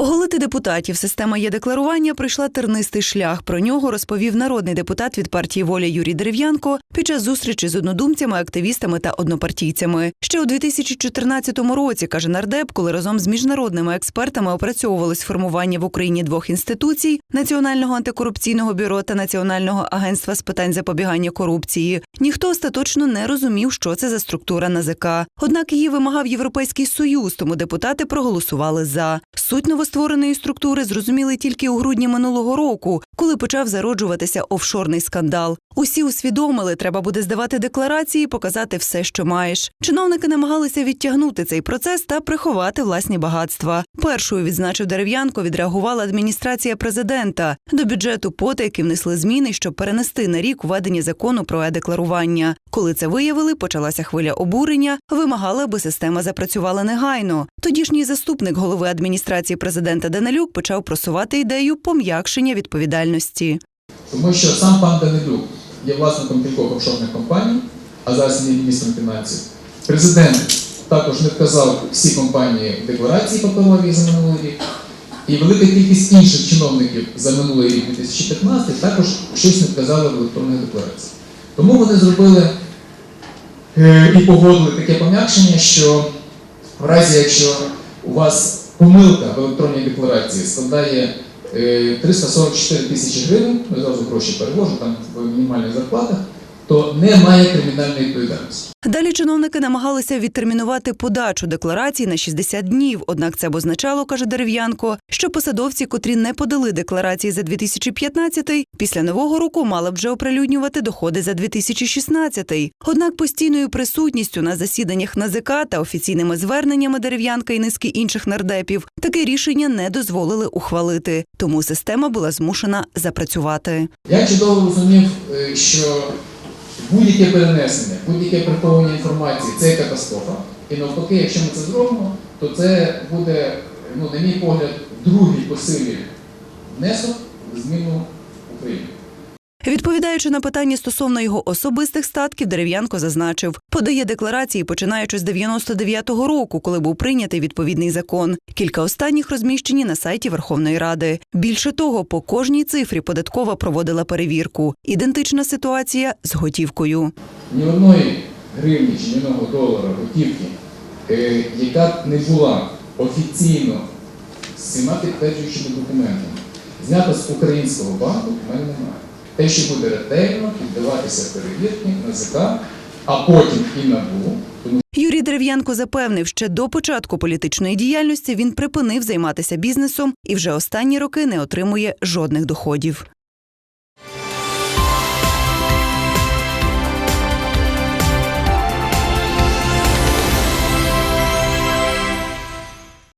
Вихвалити депутатів система є декларування пройшла тернистий шлях. Про нього розповів народний депутат від партії Воля Юрій Дерев'янко під час зустрічі з однодумцями, активістами та однопартійцями. Ще у 2014 році каже нардеп, коли разом з міжнародними експертами опрацьовувалось формування в Україні двох інституцій Національного антикорупційного бюро та Національного агентства з питань запобігання корупції. Ніхто остаточно не розумів, що це за структура НАЗК. Однак її вимагав Європейський Союз, тому депутати проголосували за. Суть новоствореної структури зрозуміли тільки у грудні минулого року, коли почав зароджуватися офшорний скандал. Усі усвідомили, треба буде здавати декларації, показати все, що маєш. Чиновники намагалися відтягнути цей процес та приховати власні багатства. Першою відзначив дерев'янко, відреагувала адміністрація президента. До бюджету потайки внесли зміни, щоб перенести на рік введення закону про е-декларування. Коли це виявили, почалася хвиля обурення, вимагали, аби система запрацювала негайно. Тодішній заступник голови адміністрації президента Данилюк почав просувати ідею пом'якшення відповідальності. Тому що сам пан Данилюк є власником кількох офшорних компаній, а зараз він є міністром фінансів. Президент також не вказав всі компанії в декларації паперові за минулий рік. І велика кількість інших чиновників за минулий рік 2015 також щось не вказали в електронних деклараціях. Тому вони зробили е, і погодили таке пом'якшення, що в разі, якщо у вас помилка в електронній декларації складає е, 344 тисячі гривень, ми зразу гроші перевожу там в мінімальних зарплатах, то немає кримінальної відповідальності. Далі чиновники намагалися відтермінувати подачу декларацій на 60 днів. Однак це б означало, каже Дерев'янко, що посадовці, котрі не подали декларації за 2015, після нового року мали б вже оприлюднювати доходи за 2016. Однак постійною присутністю на засіданнях НАЗК та офіційними зверненнями Дерев'янка і низки інших нардепів таке рішення не дозволили ухвалити. Тому система була змушена запрацювати. Я чудово розумів, е, що будь-яке перенесення, будь-яке приховування інформації це катастрофа. І навпаки, якщо ми це зробимо, то це буде, ну, на мій погляд, другий по силі внесок в зміну України. Відповідаючи на питання стосовно його особистих статків, Дерев'янко зазначив, подає декларації починаючи з 99-го року, коли був прийнятий відповідний закон. Кілька останніх розміщені на сайті Верховної Ради. Більше того, по кожній цифрі податкова проводила перевірку. Ідентична ситуація з готівкою. ні одної гривні чи ні одного долара готівки, е, яка не була офіційно з всіма підтверджуючими документами, знята з українського банку, в мене немає. Те, що буде ретельно піддаватися перевірки НАЗК, а потім і НАБУ, Юрій Дерев'янко запевнив, ще до початку політичної діяльності він припинив займатися бізнесом і вже останні роки не отримує жодних доходів.